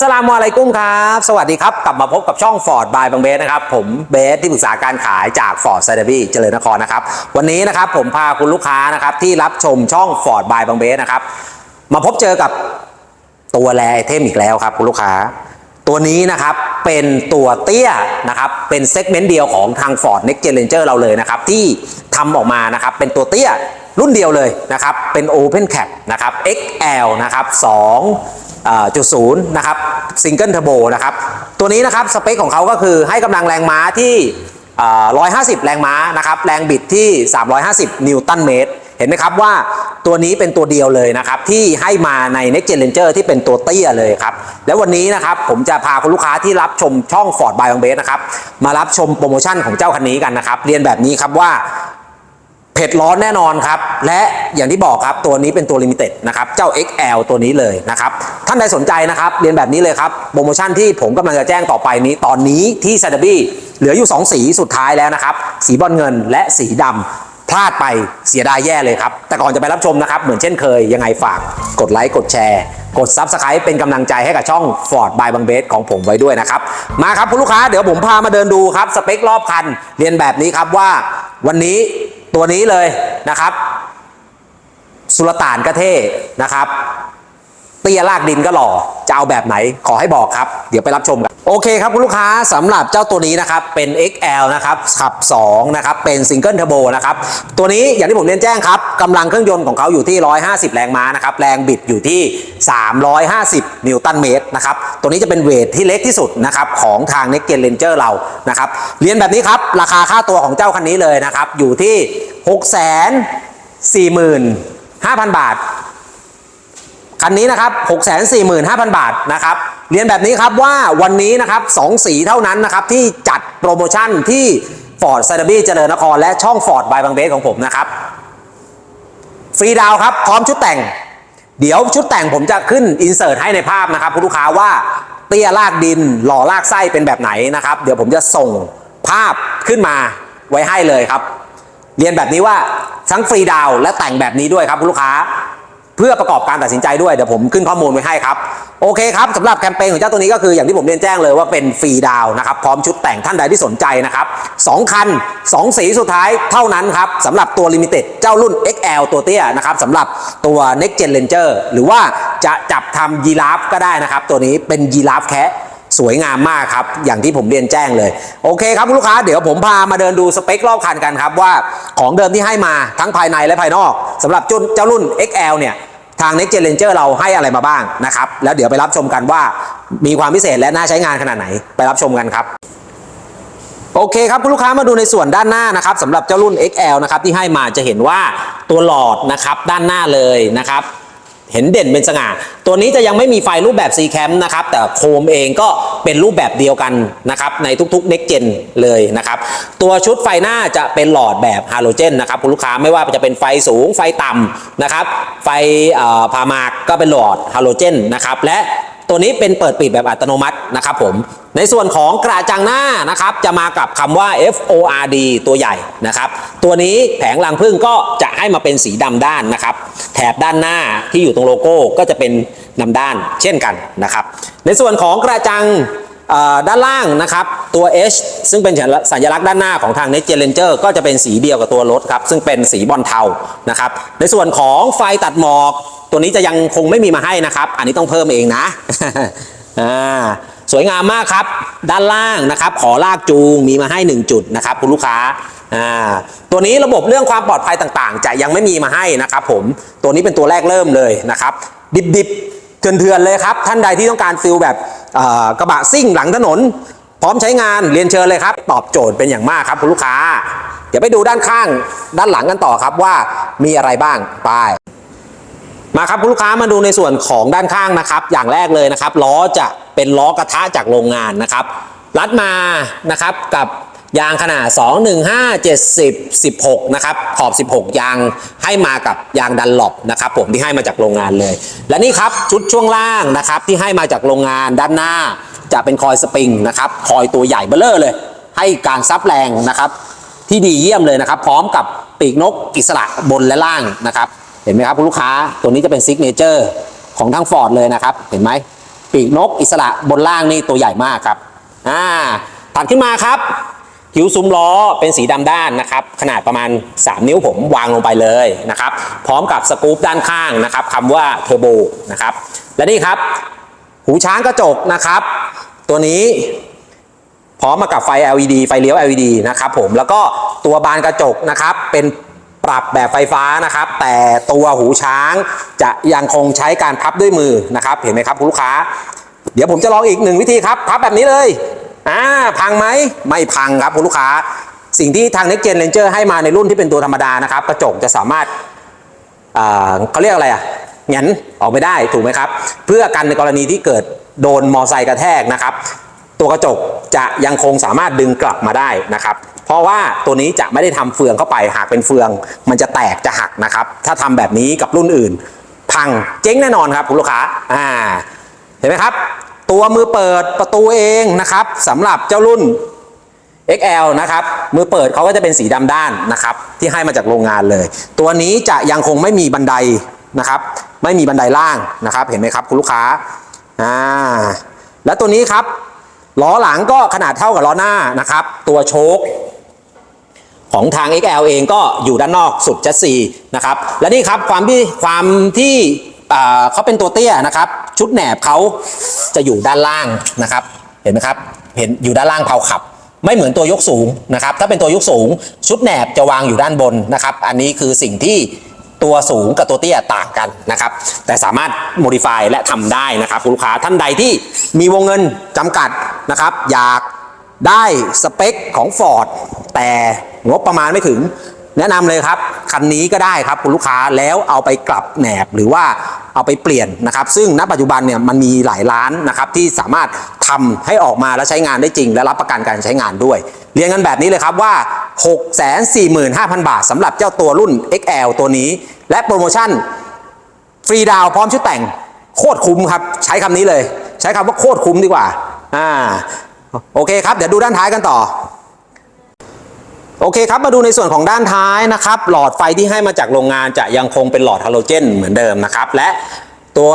สลามอะลัยกุมครับ สวัสดีครับ กลับมาพบกับช่อง Ford by บางเบสนะครับ ผมเบสที่ปรึกษาการขายจาก Ford s a d a b y เจริญนครนะครับ วันนี้นะครับผมพาคุณลูกค้านะครับที่รับชมช่อง Ford by บางเบสนะครับ มาพบเจอกับตัวแรไอเทมอีกแล้วครับคุณลูกค้า ตัวนี้นะครับเป็นตัวเตี้ยนะครับเป็นเซกเมนต์เดียวของทาง Ford Next Gen Ranger เราเลยนะครับที่ทำออกมานะครับเป็นตัวเตี้ยรุ่นเดียวเลยนะครับเป็น Open Cap นะครับ XL นะครับ2อ่า จุดศูนย์นะครับซิงเกิลเทอร์โบนะครับตัวนี้นะครับสเปคของเขาก็คือให้กำลังแรงม้าที่อ่า150 แรงม้านะครับแรงบิดที่ 350 นิวตันเมตร เห็นไหมครับว่าตัวนี้เป็นตัวเดียวเลยนะครับ ที่ให้มาใน Next Gen Ranger ที่เป็นตัวเตี้ยเลยครับ แล้ววันนี้นะครับผมจะพาคุณลูกค้าที่รับชมช่อง Ford by บางเบสนะครับ มารับชมโปรโมชั่นของเจ้าคันนี้กันนะครับ เรียนแบบนี้ครับว่า เผ็ดร้อนแน่นอนครับ และอย่างที่บอกครับตัวนี้เป็นตัวลิมิเต็ดนะครับ เจ้า XL ตัวนี้เลยนะครับ ท่านใดสนใจนะครับ เรียนแบบนี้เลยครับ โปรโมชั่นที่ผมกำลังจะแจ้งต่อไปนี้ ตอนนี้ที่ซาดบี้เหลืออยู่ 2 สีสุดท้ายแล้วนะครับ สีบอลเงินและสีดำพลาดไปเสียดายแย่เลยครับ แต่ก่อนจะไปรับชมนะครับ เหมือนเช่นเคย ยังไงฝากกดไลค์กดแชร์ กด Subscribe เป็นกำลังใจให้กับช่อง Ford by บางเบสของผมไว้ด้วยนะครับ มาครับคุณลูกค้าเดี๋ยวผมพามาเดินดูครับสเปครอบคันเรียนแบบนี้ครับว่าวันนี้ ตัวนี้เลยนะครับ สุลต่านก็เท่นะครับ เตี้ยลากดินก็หล่อจะเอาแบบไหนขอให้บอกครับ เดี๋ยวไปรับชมกัน โอเคครับคุณลูกค้าสำหรับเจ้าตัวนี้นะครับ เป็น XL นะครับขับ 2 นะครับ เป็นซิงเกิลเทอร์โบนะครับ ตัวนี้อย่างที่ผมเรียนแจ้งครับกำลังเครื่องยนต์ของเขาอยู่ที่ 150 แรงม้านะครับ แรงบิดอยู่ที่ 350 นิวตันเมตรนะครับ ตัวนี้จะเป็นเวทที่เล็กที่สุดนะครับ ของทาง Next Gen Ranger เรานะครับเรียนแบบนี้ครับ ราคาค่าตัวของเจ้าคันนี้เลยนะครับอยู่ที่ 6 4 5 0 0 0 บาท คันนี้นะครับ645,000 บาทนะครับ เรียนแบบนี้ครับว่าวันนี้นะครับสองสีเท่านั้นนะครับที่จัดโปรโมชั่นที่ Ford s a d a b y เจริญนครและช่อง Ford by บางเบสของผมนะครับ ฟรีดาวครับ พร้อมชุดแต่ง เดี๋ยวชุดแต่งผมจะขึ้นอินเสิร์ตให้ในภาพนะครับคุณลูกค้าว่าเตี้ยลากดิน หล่อลากไส้เป็นแบบไหนนะครับ เดี๋ยวผมจะส่งภาพขึ้นมาไว้ให้เลยครับ เรียนแบบนี้ว่าทั้งฟรีดาวและแต่งแบบนี้ด้วยครับคุณลูกค้า พื่อประกอบการตัดสินใจด้วยเดี๋ยวผมขึ้นข้อมูลไว้ให้ครับ โอเคครับสำหรับแคมเปญของเจ้าตัวนี้ก็คืออย่างที่ผมเรียนแจ้งเลยว่าเป็นฟรีดาวนะครับพร้อมชุดแต่งท่านใดที่สนใจนะครับ2คัน 2 สีสุดท้ายเท่านั้นครับสำหรับตัวลิมิเต็ดเจ้ารุ่น XL ตัวเตี้ยนะครับสำหรับตัว Next Gen Ranger หรือว่าจะจับทำยีราฟก็ได้นะครับ ตัวนี้เป็นยีราฟแคะสวยงามมากครับ อย่างที่ผมเรียนแจ้งเลย โอเคครับคุณลูกค้า เดี๋ยวผมพามาเดินดูสเปครอบคันกันครับว่าของเดิมที่ให้มาทั้งภายในและภายนอกสำหรับจุนเจ้ารุ่น XL เนี่ย ทาง Next Gen Ranger เราให้อะไรมาบ้างนะครับ แล้วเดี๋ยวไปรับชมกันว่ามีความพิเศษและน่าใช้งานขนาดไหนไปรับชมกันครับโอเคครับคุณลูกค้ามาดูในส่วนด้านหน้านะครับสำหรับเจ้ารุ่น XL นะครับที่ให้มาจะเห็นว่าตัวหลอดนะครับด้านหน้าเลยนะครับ เห็นเด่นเป็นสง่า ตัวนี้จะยังไม่มีไฟรูปแบบ C Cam นะครับ แต่โคมเองก็เป็นรูปแบบเดียวกันนะครับในทุกๆ Next Gen เลยนะครับ ตัวชุดไฟหน้าจะเป็นหลอดแบบฮาโลเจนนะครับคุณลูกค้าไม่ว่าจะเป็นไฟสูงไฟต่ำนะครับ ไฟพามากก็เป็นหลอดฮาโลเจนนะครับและตัวนี้เป็นเปิดปิดแบบอัตโนมัตินะครับผม ในส่วนของกระจังหน้านะครับ จะมากับคำว่า FORD ตัวใหญ่นะครับ ตัวนี้แผงรังพึ่งก็จะให้มาเป็นสีดำด้านนะครับ แถบด้านหน้าที่อยู่ตรงโลโก้ก็จะเป็นดำด้านเช่นกันนะครับ ในส่วนของกระจังด้านล่างนะครับ ตัว H ซึ่งเป็นสัญลักษณ์ด้านหน้าของทาง Next Gen Ranger ก็จะเป็นสีเดียวกับตัวรถครับซึ่งเป็นสีบอลเทานะครับ ในส่วนของไฟตัดหมอก ตัวนี้จะยังคงไม่มีมาให้นะครับ อันนี้ต้องเพิ่มเองนะอ่า สวยงามมากครับ ด้านล่างนะครับ ขอลากจูงมีมาให้ 1 จุดนะครับคุณลูกค้าตัวนี้ระบบเรื่องความปลอดภัยต่างๆ จะยังไม่มีมาให้นะครับผมตัวนี้เป็นตัวแรกเริ่มเลยนะครับ ดิบๆเถื่อนๆเลยครับ ท่านใดที่ต้องการฟิลแบบกระบะซิ่งหลังถนน พร้อมใช้งานเรียนเชิญเลยครับ ตอบโจทย์เป็นอย่างมากครับคุณลูกค้า เดี๋ยวไปดูด้านข้างด้านหลังกันต่อครับว่ามีอะไรบ้างไป มาครับคุณลูกค้ามาดูในส่วนของด้านข้างนะครับ อย่างแรกเลยนะครับล้อจะเป็นล้อกระทะจากโรงงานนะครับ รัดมานะครับกับยางขนาด 215 70 16 นะครับ ขอบ 16 ยางให้มากับยางดันหลบนะครับผมที่ให้มาจากโรงงานเลย และนี่ครับชุดช่วงล่างนะครับที่ให้มาจากโรงงานด้านหน้า จะเป็นคอยสปริงนะครับคอยตัวใหญ่เบ้อเลอเลย ให้การซับแรงนะครับ ที่ดีเยี่ยมเลยนะครับ พร้อมกับปีกนกอิสระบนและล่างนะครับ เห็นไหมครับคุณลูกค้าตัวนี้จะเป็นซิกเนเจอร์ของทั้งฟอร์ดเลยนะครับ เห็นไหมปีกนกอิสระบนล่างนี่ตัวใหญ่มากครับอ่าถัดขึ้นมาครับคิ้วซุ้มล้อเป็นสีดำด้านนะครับ ขนาดประมาณ 3 นิ้วผมวางลงไปเลยนะครับ พร้อมกับสกู๊ปด้านข้างนะครับคำว่าเทอร์โบนะครับ และนี่ครับ หูช้างกระจกนะครับ ตัวนี้พร้อมมากับไฟ LED ไฟเลี้ยว LED นะครับผมแล้วก็ตัวบานกระจกนะครับ เป็น ปรับแบบไฟฟ้านะครับ แต่ตัวหูช้างจะยังคงใช้การพับด้วยมือนะครับ เห็นไหมครับคุณลูกค้า เดี๋ยวผมจะลองอีกหนึ่งวิธีครับ พับแบบนี้เลยอ่าพังไหมไม่พังครับคุณลูกค้า สิ่งที่ทาง Next Gen Ranger ให้มาในรุ่นที่เป็นตัวธรรมดานะครับ กระจกจะสามารถเขาเรียกอะไรอะแหงนออกไม่ได้ถูกไหมครับ เพื่อกันในกรณีที่เกิดโดนมอไซค์กระแทกนะครับ ตัวกระจกจะยังคงสามารถดึงกลับมาได้นะครับ เพราะว่าตัวนี้จะไม่ได้ทำเฟืองเข้าไป หากเป็นเฟือง มันจะแตกจะหักนะครับ ถ้าทำแบบนี้กับรุ่นอื่น พังเจ๊งแน่นอนครับคุณลูกค้าอ่าเห็นไหมครับ ตัวมือเปิดประตูเองนะครับสำหรับเจ้ารุ่น XL นะครับมือเปิดเขาก็จะเป็นสีดำด้านนะครับ ที่ให้มาจากโรงงานเลย ตัวนี้จะยังคงไม่มีบันไดนะครับไม่มีบันไดล่างนะครับ เห็นไหมครับคุณลูกค้าอ่าแล้วตัวนี้ครับ ล้อหลังก็ขนาดเท่ากับล้อหน้านะครับ ตัวโชคของทาง XL เองก็อยู่ด้านนอกสุดจัสซีนะครับ และนี่ครับความที่ความที่เขาเป็นตัวเตี้ยนะครับ ชุดแหนบเขาจะอยู่ด้านล่างนะครับ เห็นไหมครับเห็นอยู่ด้านล่างเผาขับ ไม่เหมือนตัวยกสูงนะครับ ถ้าเป็นตัวยกสูง ชุดแหนบจะวางอยู่ด้านบนนะครับ อันนี้คือสิ่งที่ ตัวสูงกับตัวเตี้ยต่างกันนะครับ แต่สามารถ modify และทำได้นะครับคุณลูกค้าท่านใดที่มีวงเงินจำกัดนะครับ อยากได้สเปคของ Ford แต่งบประมาณไม่ถึง แนะนำเลยครับคันนี้ก็ได้ครับคุณลูกค้าแล้วเอาไปกลับแหนบหรือว่าเอาไปเปลี่ยนนะครับ ซึ่งณปัจจุบันเนี่ยมันมีหลายร้านนะครับที่สามารถทำให้ออกมาแล้วใช้งานได้จริง และรับประกันการใช้งานด้วย เรียนกันแบบนี้เลยครับว่า 645,000 บาทสำหรับเจ้าตัวรุ่น XL ตัวนี้ และโปรโมชั่นฟรีดาวพร้อมชุดแต่งโคตรคุ้มครับ ใช้คำนี้เลย ใช้คำว่าโคตรคุ้มดีกว่าอ่าโอเคครับ เดี๋ยวดูด้านท้ายกันต่อ โอเคครับมาดูในส่วนของด้านท้ายนะครับ หลอดไฟที่ให้มาจากโรงงานจะยังคงเป็นหลอดฮาโลเจนเหมือนเดิมนะครับ และตัว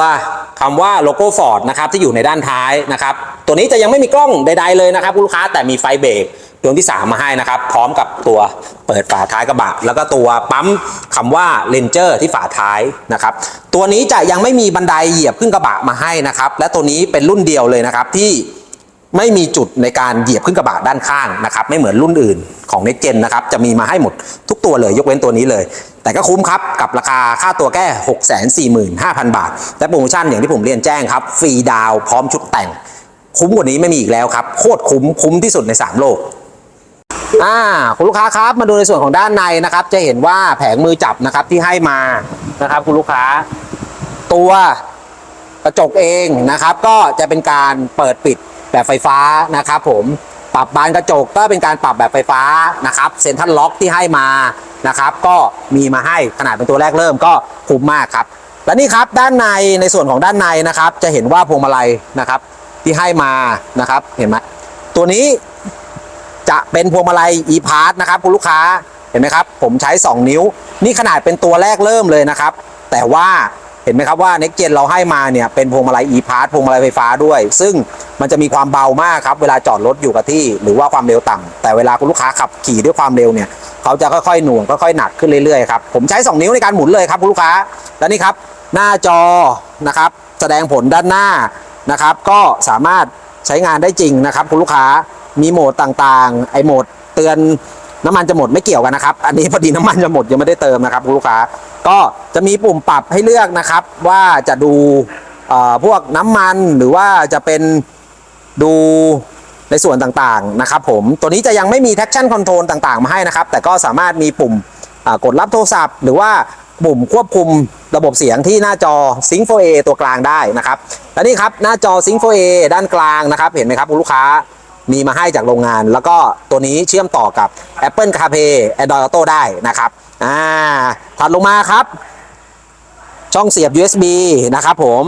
คำว่าโลโก้ฟอร์ดนะครับที่อยู่ในด้านท้ายนะครับ ตัวนี้จะยังไม่มีกล้องใดๆเลยนะครับคุณลูกค้าแต่มีไฟเบรกดวงที่ 3 มาให้นะครับ พร้อมกับตัวเปิดฝาท้ายกระบะ แล้วก็ตัวปั๊มคำว่าเลนเจอร์ที่ฝาท้ายนะครับ ตัวนี้จะยังไม่มีบันไดเหยียบขึ้นกระบะมาให้นะครับ และตัวนี้เป็นรุ่นเดียวเลยนะครับที่ ไม่มีจุดในการเหยียบขึ้นกระบะด้านข้างนะครับไม่เหมือนรุ่นอื่นของ Next Gen นะครับจะมีมาให้หมดทุกตัวเลยยกเว้นตัวนี้เลย แต่ก็คุ้มครับ กับราคาค่าตัวแค่645,000 บาท และโปรโมชั่นอย่างที่ผมเรียนแจ้งครับ ฟรีดาวพร้อมชุดแต่ง คุ้มกว่านี้ไม่มีอีกแล้วครับ โคตรคุ้มคุ้มที่สุดใน 3 โลกอ่าคุณลูกค้าครับมาดูในส่วนของด้านในนะครับ จะเห็นว่าแผงมือจับนะครับที่ให้มานะครับ คุณลูกค้า ตัวกระจกเองนะครับ ก็จะเป็นการเปิดปิด แบบไฟฟ้านะครับผมปรับบานกระจกก็เป็นการปรับแบบไฟฟ้านะครับเซ็นทรัลล็อกที่ให้มานะครับ ก็มีมาให้ขนาดเป็นตัวแรกเริ่มก็คุ้มมากครับและนี่ครับด้านในในส่วนของด้านในนะครับ จะเห็นว่าพวงมาลัยนะครับ ที่ให้มานะครับเห็นไหมตัวนี้จะเป็นพวงมาลัย e-part นะครับคุณลูกค้าเห็นไหมครับ ผมใช้ 2 นิ้ว นี่ขนาดเป็นตัวแรกเริ่มเลยนะครับ แต่ว่า เห็นไหมครับว่า Next Gen เราให้มาเนี่ยเป็นพวงมาลัย e-part พวงมาลัยไฟฟ้าด้วย ซึ่งมันจะมีความเบามากครับเวลาจอดรถอยู่กับที่ หรือว่าความเร็วต่ำแต่เวลาคุณลูกค้าขับขี่ด้วยความเร็วเนี่ยเขาจะค่อยๆหน่วงค่อยๆหนักขึ้นเรื่อยๆครับผมใช้ 2 นิ้วในการหมุนเลยครับคุณลูกค้าและนี่ครับ หน้าจอนะครับแสดงผลด้านหน้านะครับ ก็สามารถใช้งานได้จริงนะครับคุณลูกค้ามีโหมดต่างๆ ไอโหมดเตือน น้ำมันจะหมดไม่เกี่ยวกันนะครับ อันนี้พอดีน้ำมันจะหมดยังไม่ได้เติมนะครับคุณลูกค้า ก็จะมีปุ่มปรับให้เลือกนะครับ ว่าจะดูพวกน้ำมันหรือว่าจะเป็นดูในส่วนต่างๆนะครับผมตัวนี้จะยังไม่มี traction control ต่างๆ มาให้นะครับ แต่ก็สามารถมีปุ่มกดรับโทรศัพท์ หรือว่าปุ่มควบคุมระบบเสียงที่หน้าจอ Sync 4A ตัวกลางได้นะครับ และนี่ครับหน้าจอ Sync 4A ด้านกลางนะครับ เห็นไหมครับคุณลูกค้า มีมาให้จากโรงงาน แล้วก็ตัวนี้เชื่อมต่อกับ Apple CarPlay Android Auto ได้นะครับอ่าถัดลงมาครับ ช่องเสียบ USB นะครับผม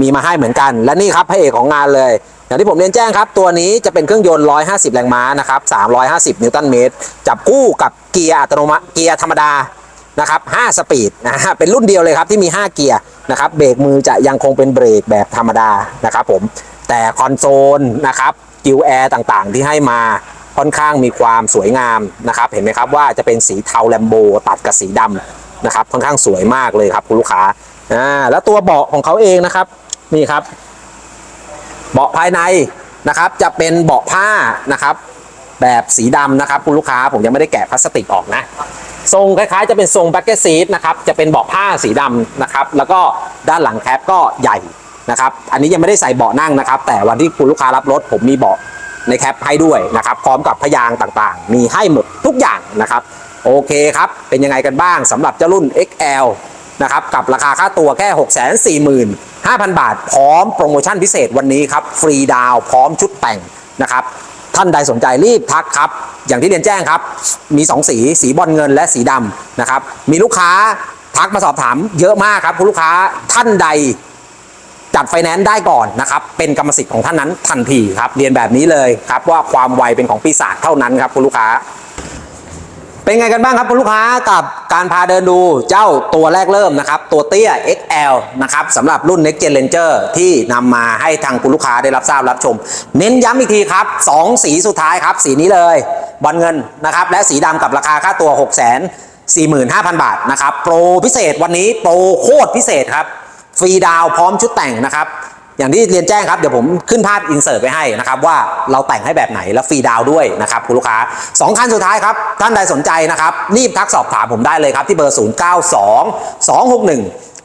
มีมาให้เหมือนกัน และนี่ครับพระเอกของงานเลย อย่างที่ผมเรียนแจ้งครับ ตัวนี้จะเป็นเครื่องยนต์ 150 แรงม้านะครับ 350 นิวตันเมตร จับคู่กับเกียร์อัตโนมัติเกียร์ธรรมดานะครับ 5 สปีดนะฮะเป็นรุ่นเดียวเลยครับที่มี 5 เกียร์นะครับ เบรกมือจะยังคงเป็นเบรกแบบธรรมดานะครับผม แต่คอนโซลนะครับ กิวแอร์ต่างๆ ที่ให้มาค่อนข้างมีความสวยงามนะครับเห็นไหมครับว่าจะเป็นสีเทาแลมโบตัดกับสีดำนะครับค่อนข้างสวยมากเลยครับคุณลูกค้าอ่าแล้วตัวเบาะของเขาเองนะครับนี่ครับ เบาะภายในนะครับจะเป็นเบาะผ้านะครับ แบบสีดำนะครับคุณลูกค้าผมยังไม่ได้แกะพลาสติกออกนะทรงคล้ายๆจะเป็นทรงแบ็กเกอร์ซีทนะครับจะเป็นเบาะผ้าสีดำนะครับแล้วก็ด้านหลังแคปก็ใหญ่ นะครับ อันนี้ยังไม่ได้ใส่เบาะนั่งนะครับ แต่วันที่คุณลูกค้ารับรถผมมีเบาะในแคปให้ด้วยนะครับ พร้อมกับพยางค์ต่างๆ มีให้หมดทุกอย่างนะครับ โอเคครับ เป็นยังไงกันบ้างสำหรับเจ้ารุ่น XL นะครับกับราคาค่าตัวแค่ 6 4 5 0 0 0 บาท พร้อมโปรโมชั่นพิเศษวันนี้ครับ ฟรีดาวพร้อมชุดแต่งนะครับ ท่านใดสนใจรีบทักครับ อย่างที่เรียนแจ้งครับ มี 2 สี สีบอลเงินและสีดำนะครับ มีลูกค้าทักมาสอบถามเยอะมากครับ คุณลูกค้าท่านใด จัดไฟแนนซ์ได้ก่อนนะครับเป็นกรรมสิทธิ์ของท่านนั้นทันทีครับเรียนแบบนี้เลยครับว่าความไวเป็นของปีศาจเท่านั้นครับคุณลูกค้า เป็นไงกันบ้างครับคุณลูกค้ากับการพาเดินดูเจ้าตัวแรกเริ่มนะครับ ตัวเตี้ย XL นะครับสำหรับรุ่น Next Gen Ranger ที่นำมาให้ทางคุณลูกค้าได้รับทราบรับชม เน้นย้ำอีกทีครับ 2 สีสุดท้ายครับ สีนี้เลยบอลเงินนะครับและสีดำกับราคาค่าตัว 6 4 5 0 0 0 บาทนะครับโปรพิเศษวันนี้โปรโคตรพิเศษครับ ฟรีดาวพร้อมชุดแต่งนะครับ อย่างที่เรียนแจ้งครับ เดี๋ยวผมขึ้นภาพอินเสิร์ตไปให้นะครับ ว่าเราแต่งให้แบบไหนแล้วฟรีดาวด้วยนะครับคุณลูกค้า 2 คันสุดท้ายครับ ท่านใดสนใจนะครับ รีบทักสอบถามผมได้เลยครับที่เบอร์ 0 9 2 2 6 1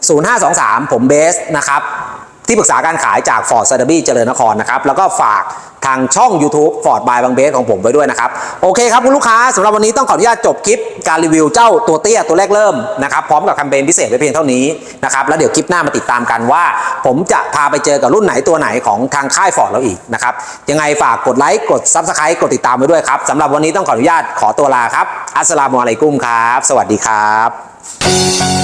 0 5 2 3 ผมเบสนะครับ ที่ปรึกษาการขายจาก Ford s a d a b y เจริญนครนะครับ แล้วก็ฝากทางช่อง YouTube Ford by บางเบสของผมไว้ด้วยนะครับ โอเคครับคุณลูกค้าสำหรับวันนี้ต้องขออนุญาตจบคลิปการรีวิวเจ้าตัวเตี้ยตัวแรกเริ่มนะครับพร้อมกับแคมเปญพิเศษไว้เพียงเท่านี้นะครับแล้วเดี๋ยวคลิปหน้ามาติดตามกันว่า ผมจะพาไปเจอกับรุ่นไหนตัวไหนของทางค่าย Ford เราอีกนะครับยังไงฝากกดไลค์กด Subscribe กดติดตามไว้ด้วยครับสำหรับวันนี้ต้องขออนุญาตขอตัวลาครับอัสสลามุอะลัยกุมครับ สวัสดีครับ